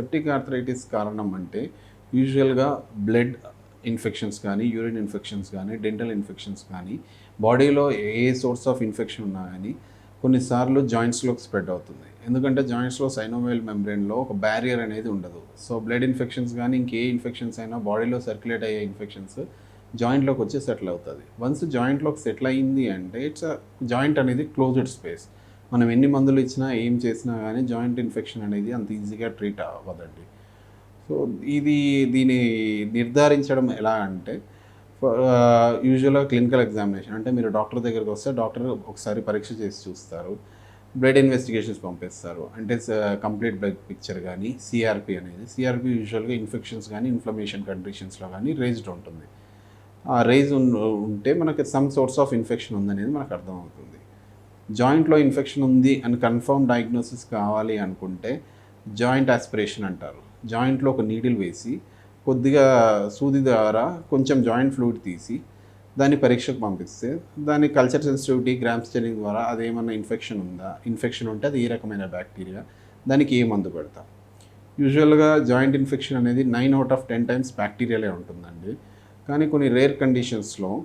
Septic arthritis కారణం అంటే యూజువల్గా బ్లడ్ ఇన్ఫెక్షన్స్ కానీ యూరిన్ ఇన్ఫెక్షన్స్ కానీ డెంటల్ ఇన్ఫెక్షన్స్ కానీ బాడీలో ఏ సోర్స్ ఆఫ్ ఇన్ఫెక్షన్ ఉన్నా కానీ కొన్నిసార్లు జాయింట్స్లోకి స్ప్రెడ్ అవుతుంది. ఎందుకంటే జాయింట్స్లో సైనోవేల్ మెంబ్రెయిన్లో ఒక బ్యారియర్ అనేది ఉండదు. సో బ్లడ్ ఇన్ఫెక్షన్స్ కానీ ఇంకే ఇన్ఫెక్షన్స్ అయినా బాడీలో సర్క్యులేట్ అయ్యే ఇన్ఫెక్షన్స్ జాయింట్లోకి వచ్చి సెటిల్ అవుతుంది వన్స్ జాయింట్లోకి సెటిల్ అయింది అంటే ఇట్స్ జాయింట్ అనేది క్లోజ్డ్ స్పేస్ మనం ఎన్ని మందులు ఇచ్చినా ఏం చేసినా కానీ జాయింట్ ఇన్ఫెక్షన్ అనేది అంత ఈజీగా ట్రీట్ అవ్వదండి. సో ఇది దీన్ని నిర్ధారించడం ఎలా అంటే యూజువల్గా క్లినికల్ ఎగ్జామినేషన్ అంటే మీరు డాక్టర్ దగ్గరికి వస్తే డాక్టర్ ఒకసారి పరీక్ష చేసి చూస్తారు. బ్లడ్ ఇన్వెస్టిగేషన్స్ పంపిస్తారు. అంటే కంప్లీట్ బ్లడ్ పిక్చర్ కానీ సిఆర్పి అనేది సిఆర్పి యూజువల్గా ఇన్ఫెక్షన్స్ కానీ ఇన్ఫ్లమేషన్ కండిషన్స్లో కానీ రేజ్డ్ ఉంటుంది. ఆ రేజ్ ఉంటే మనకి సమ్ సోర్స్ ఆఫ్ ఇన్ఫెక్షన్ ఉందనేది మనకు అర్థమవుతుంది. జాయింట్లో ఇన్ఫెక్షన్ ఉంది అని కన్ఫర్మ్ డయాగ్నోసిస్ కావాలి అనుకుంటే జాయింట్ ఆస్పిరేషన్ అంటారు. జాయింట్లో ఒక నీడిల్ వేసి కొద్దిగా సూది ద్వారా కొంచెం జాయింట్ ఫ్లూయిడ్ తీసి దాన్ని పరీక్షకు పంపిస్తే దాని కల్చర్ సెన్సిటివిటీ గ్రామ్ స్టెనింగ్ ద్వారా అదేమన్నా ఇన్ఫెక్షన్ ఉందా ఇన్ఫెక్షన్ ఉంటే అది ఏ రకమైన బ్యాక్టీరియా దానికి ఏ మందు పెడతాం. యూజువల్గా జాయింట్ ఇన్ఫెక్షన్ అనేది nine out of ten times బ్యాక్టీరియాలే ఉంటుందండి. కానీ కొన్ని రేర్ కండిషన్స్లో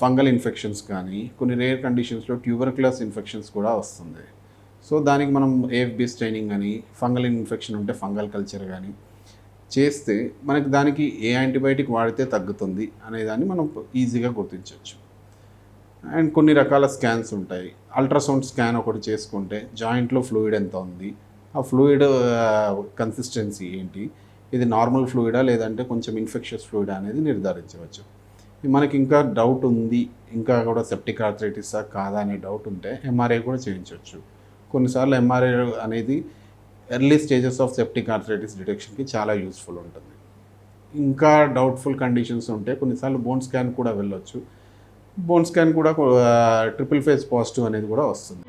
ఫంగల్ ఇన్ఫెక్షన్స్ కానీ కొన్ని రేర్ కండిషన్స్లో ట్యూబర్క్యులస్ ఇన్ఫెక్షన్స్ కూడా వస్తుంది. సో దానికి మనం ఏఎఫ్బి స్ట్రైనింగ్ కానీ ఫంగల్ ఇన్ఫెక్షన్ ఉంటే ఫంగల్ కల్చర్ కానీ చేస్తే మనకి దానికి ఏ యాంటీబయాటిక్ వాడితే తగ్గుతుంది అనేదాన్ని మనం ఈజీగా గుర్తించవచ్చు. అండ్ కొన్ని రకాల స్కాన్స్ ఉంటాయి. అల్ట్రాసౌండ్ స్కాన్ ఒకటి చేసుకుంటే జాయింట్లో ఫ్లూయిడ్ ఎంత ఉంది ఆ ఫ్లూయిడ్ కన్సిస్టెన్సీ ఏంటి ఇది నార్మల్ ఫ్లూయిడా లేదంటే కొంచెం ఇన్ఫెక్షస్ ఫ్లూయిడా అనేది నిర్ధారించవచ్చు. మనకి ఇంకా డౌట్ ఉంది ఇంకా కూడా సెప్టిక్ ఆర్థరైటిసా కాదా అనే డౌట్ ఉంటే ఎంఆర్ఐ కూడా చేయించవచ్చు కొన్నిసార్లు ఎంఆర్ఐ అనేది early stages of septic arthritis డిటెక్షన్కి చాలా యూస్ఫుల్ ఉంటుంది. ఇంకా డౌట్ఫుల్ కండిషన్స్ ఉంటే కొన్నిసార్లు బోన్ స్కాన్ కూడా వెళ్ళొచ్చు. బోన్ స్కాన్ కూడా ట్రిపుల్ ఫేజ్ పాజిటివ్ అనేది కూడా వస్తుంది.